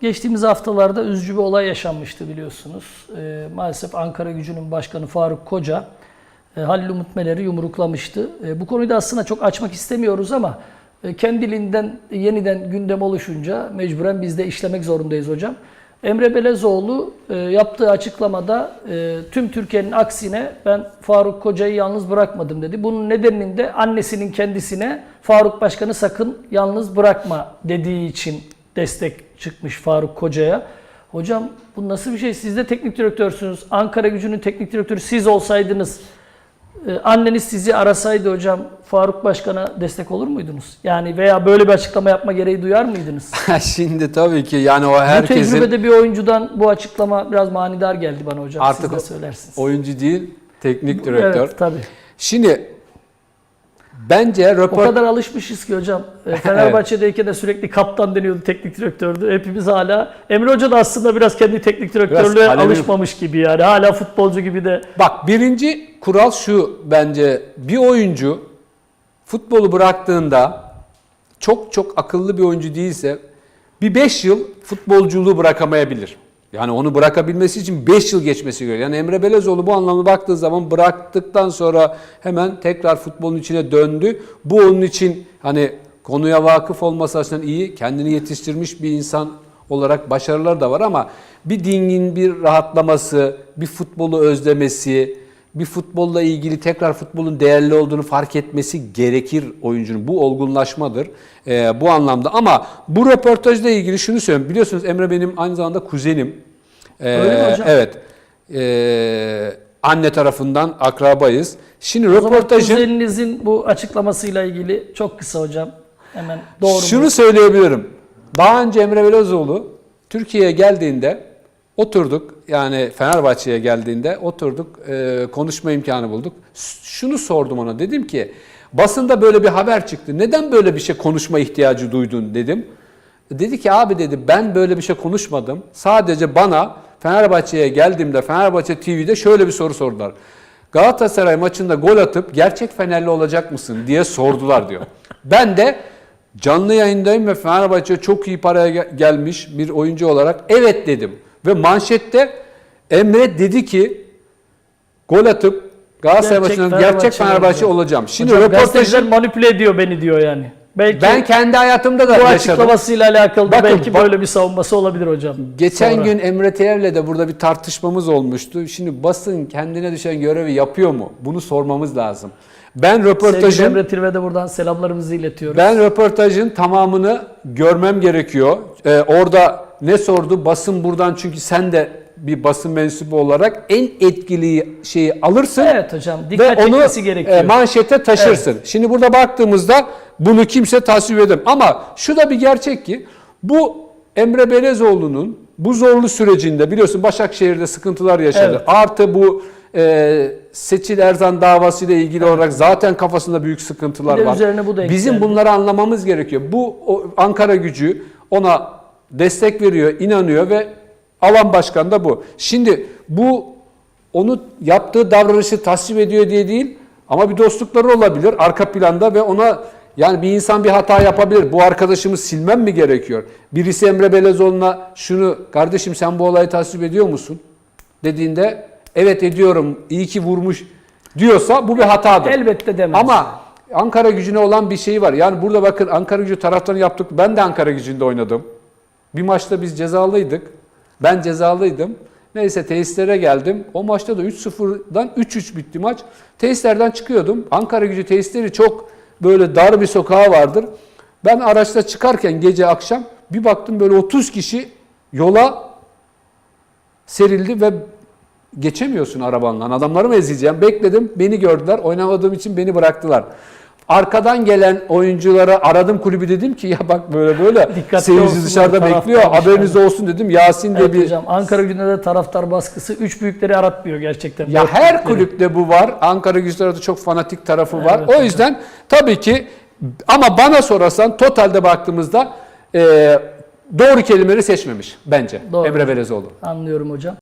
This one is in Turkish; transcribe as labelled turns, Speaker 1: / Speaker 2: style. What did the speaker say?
Speaker 1: Geçtiğimiz haftalarda üzücü bir olay yaşanmıştı biliyorsunuz. Ee, maalesef Ankara gücünün başkanı Faruk Koca e, Halil Umut Meler'i yumruklamıştı. E, bu konuyu da aslında çok açmak istemiyoruz ama e, kendiliğinden yeniden gündem oluşunca mecburen biz de işlemek zorundayız hocam. Emre Belezoğlu e, yaptığı açıklamada e, tüm Türkiye'nin aksine ben Faruk Koca'yı yalnız bırakmadım dedi. Bunun nedeninin de annesinin kendisine Faruk Başkan'ı sakın yalnız bırakma dediği için destek çıkmış Faruk Koca'ya. Hocam bu nasıl bir şey? Siz de teknik direktörsünüz. Ankara gücünün teknik direktörü siz olsaydınız ee, Anneniz sizi arasaydı hocam Faruk Başkan'a destek olur muydunuz? Yani veya böyle bir açıklama yapma gereği duyar mıydınız?
Speaker 2: Şimdi tabii ki yani o
Speaker 1: Bu
Speaker 2: herkesin
Speaker 1: tecrübede bir oyuncudan bu açıklama biraz manidar geldi bana hocam.
Speaker 2: Artık
Speaker 1: Siz de söylersiniz.
Speaker 2: oyuncu değil, teknik direktör.
Speaker 1: Evet tabii.
Speaker 2: Şimdi bence
Speaker 1: O
Speaker 2: röport
Speaker 1: kadar alışmışız ki hocam. Ee, Fenerbahçe'deyken de sürekli kaptan deniyordu teknik direktördü. Hepimiz hala. Emre Hoca da aslında biraz kendi teknik direktörlüğe
Speaker 2: kalemi-
Speaker 1: alışmamış gibi yani. Hala futbolcu gibi de.
Speaker 2: bak birinci kural şu bence bir oyuncu futbolu bıraktığında çok çok akıllı bir oyuncu değilse bir 5 yıl futbolculuğu bırakamayabilir. Yani onu bırakabilmesi için 5 yıl geçmesi gerekiyor. Yani Emre Belezoğlu bu anlamda baktığı zaman bıraktıktan sonra hemen tekrar futbolun içine döndü. Bu onun için hani konuya vakıf olması açısından iyi, kendini yetiştirmiş bir insan olarak başarılar da var ama bir dingin bir rahatlaması, bir futbolu özlemesi, bir futbolla ilgili tekrar futbolun değerli olduğunu fark etmesi gerekir oyuncunun. Bu olgunlaşmadır Ee, bu anlamda. Ama bu röportajla ilgili şunu söyleyeyim. Biliyorsunuz Emre benim aynı zamanda kuzenim. Ee,
Speaker 1: Öyle mi hocam?
Speaker 2: Evet. Ee, anne tarafından akrabayız. Şimdi röportajın
Speaker 1: kuzeninizin bu açıklamasıyla ilgili çok kısa hocam. Hemen doğru mu?
Speaker 2: Şunu söyleyebilirim. Daha önce Emre Belözoğlu Türkiye'ye geldiğinde oturduk. Yani Fenerbahçe'ye geldiğinde oturduk. e, konuşma imkanı bulduk. Şunu sordum ona. Dedim ki basında böyle bir haber çıktı. Neden böyle bir şey konuşma ihtiyacı duydun dedim. Dedi ki abi dedi ben böyle bir şey konuşmadım. Sadece bana Fenerbahçe'ye geldiğimde Fenerbahçe TV'de şöyle bir soru sordular. Galatasaray maçında gol atıp gerçek Fenerli olacak mısın diye sordular diyor. Ben de canlı yayındayım ve Fenerbahçe çok iyi paraya gel- gelmiş bir oyuncu olarak evet dedim. Ve manşette Emre dedi ki gol atıp Galatasaray
Speaker 1: Gerçek
Speaker 2: maçında
Speaker 1: Fenerbahçe
Speaker 2: gerçek Fenerbahçe olacağım. Şimdi
Speaker 1: Hocam
Speaker 2: röportajı
Speaker 1: gazeteciler manipüle ediyor beni diyor yani. Belki
Speaker 2: ben kendi hayatımda da
Speaker 1: bu
Speaker 2: yaşadım.
Speaker 1: açıklamasıyla alakalı
Speaker 2: Bakın,
Speaker 1: belki
Speaker 2: bak-
Speaker 1: böyle bir savunması olabilir hocam.
Speaker 2: Geçen
Speaker 1: Sonra.
Speaker 2: gün Emre Teyev'le de burada bir tartışmamız olmuştu. Şimdi basın kendine düşen görevi yapıyor mu? Bunu sormamız lazım. Ben
Speaker 1: Sevgili
Speaker 2: röportajın
Speaker 1: Emre Tirve'de buradan selamlarımızı iletiyoruz.
Speaker 2: ben röportajın tamamını görmem gerekiyor. Ee, orada ne sordu? Basın buradan çünkü sen de bir basın mensubu olarak en etkili şeyi alırsın.
Speaker 1: Evet hocam
Speaker 2: ve
Speaker 1: dikkat
Speaker 2: onu
Speaker 1: çekmesi gerekiyor.
Speaker 2: e, manşete taşırsın. Şimdi burada baktığımızda bunu kimse tasvip edemez. Ama şu da bir gerçek ki bu Emre Belezoğlu'nun bu zorlu sürecinde biliyorsun Başakşehir'de sıkıntılar yaşadı.
Speaker 1: Evet.
Speaker 2: Artı bu e, Seçil Erzan davası ile ilgili olarak zaten kafasında büyük sıkıntılar var.
Speaker 1: üzerine bu da
Speaker 2: Bizim bunları anlamamız gerekiyor. Bu o, Ankara gücü ona destek veriyor, inanıyor ve alan başkan da bu. Şimdi bu onu yaptığı davranışı tasvip ediyor diye değil ama bir dostlukları olabilir arka planda ve ona yani bir insan bir hata yapabilir. Bu arkadaşımı silmem mi gerekiyor? Birisi Emre Belezoğlu'na şunu kardeşim sen bu olayı tasvip ediyor musun? Dediğinde evet ediyorum iyi ki vurmuş diyorsa bu bir hatadır.
Speaker 1: Elbette demez.
Speaker 2: Ama Ankara gücüne olan bir şey var. Yani burada bakın Ankara gücü taraftarını yaptık. Ben de Ankara gücünde oynadım. Bir maçta biz cezalıydık. Ben cezalıydım. Neyse tesislere geldim. O maçta da 3-0'dan 3-3 bitti maç. Tesislerden çıkıyordum. Ankara gücü tesisleri çok böyle dar bir sokağı vardır. Ben araçta çıkarken gece akşam bir baktım böyle 30 kişi yola serildi ve geçemiyorsun arabanla. Adamları mı ezeceğim? Bekledim. Beni gördüler. Oynamadığım için beni bıraktılar. Arkadan gelen oyunculara aradım kulübü dedim ki ya bak böyle böyle seyirci dışarıda bekliyor. Haberiniz
Speaker 1: dışarıda.
Speaker 2: olsun dedim. Yasin de
Speaker 1: Evet
Speaker 2: bir
Speaker 1: hocam Ankara gücünde de taraftar baskısı 3 büyükleri aratmıyor gerçekten.
Speaker 2: ya her
Speaker 1: büyükleri.
Speaker 2: kulüpte bu var. Ankara Güçler'de çok fanatik tarafı var.
Speaker 1: Evet
Speaker 2: o yüzden tabii ki ama bana sorarsan totalde baktığımızda e, doğru kelimeleri seçmemiş bence
Speaker 1: Doğru.
Speaker 2: Emre Belezoğlu.
Speaker 1: Anlıyorum hocam.